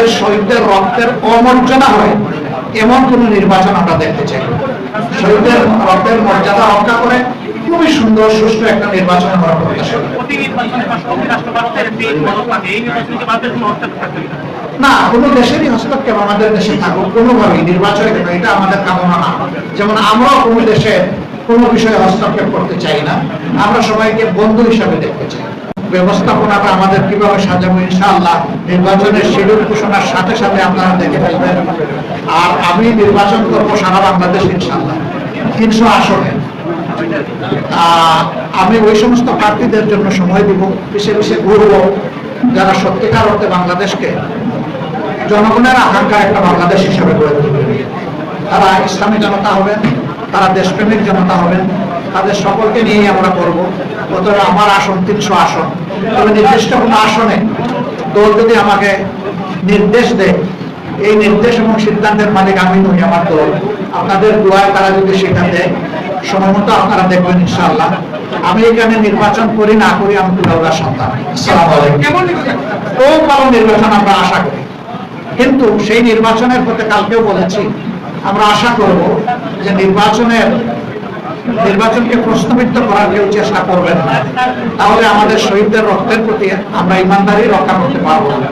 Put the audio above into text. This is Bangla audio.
আমাদের শহীদদের রক্তের অমর্যাদা হয় এমন কোন নির্বাচন আমরা দেখতে চাই। শহীদদের রক্তের মর্যাদা রক্ষা করে খুবই সুন্দর, সুষ্ঠু একটা নির্বাচন আমরা? না, কোনো দেশেরই হস্তক্ষেপ আমাদের দেশে থাকুক, কোনোভাবেই নির্বাচনে কেন, এটা আমাদের কামনা না। যেমন আমরাও কোনো দেশে কোনো বিষয়ে হস্তক্ষেপ করতে চাই না। আমরা সবাইকে বন্ধু হিসাবে দেখতে চাই। ব্যবস্থাপনাটা আমাদের কীভাবে সাজাবো, ইনশাআল্লাহ নির্বাচনের শিডিউল ঘোষণার সাথে সাথে আপনারা দেখে ফেলবেন। আর আমি নির্বাচন করব সারা বাংলাদেশ, ইনশাআল্লাহ। তিনশো আসনে। আমি ওই সমস্ত প্রার্থীদের জন্য সময় দিব বিশেষ বিশেষ ঘুরবো। যারা সত্যিকার অর্থে বাংলাদেশকে, জনগণের আকাঙ্ক্ষা একটা বাংলাদেশ হিসাবে গড়ে তুলবে তারা ইসলামী জনতা হবেন, তারা দেশপ্রেমিক জনতা হবেন। তাদের সকলকে নিয়েই আমরা করব। অতএব আমার আসন তিনশো আসন। তবে নির্দিষ্ট কোনো আসনে দল যদি আমাকে নির্দেশ দেয় এই নির্দেশ এবং সিদ্ধান্তের মালিক আমি নই আমার দল। আপনাদের দোয়ায় তারা যদি সেটা দেয় সময় মতো আপনারা দেখবেন ইনশাআল্লাহ। আমি এখানে নির্বাচন করি না করি আমি তুলাউলার সন্তান। খুব ভালো নির্বাচন আমরা আশা করি। কিন্তু সেই নির্বাচনের পথে কালকেও বলেছি আমরা আশা করব যে নির্বাচনের নির্বাচনকে প্রশ্নবিদ্ধ করার কেউ চেষ্টা করবেন না। তাহলে আমাদের শহীদদের রক্তের প্রতি আমরা ইমানদারি রক্ষা করতে পারব না।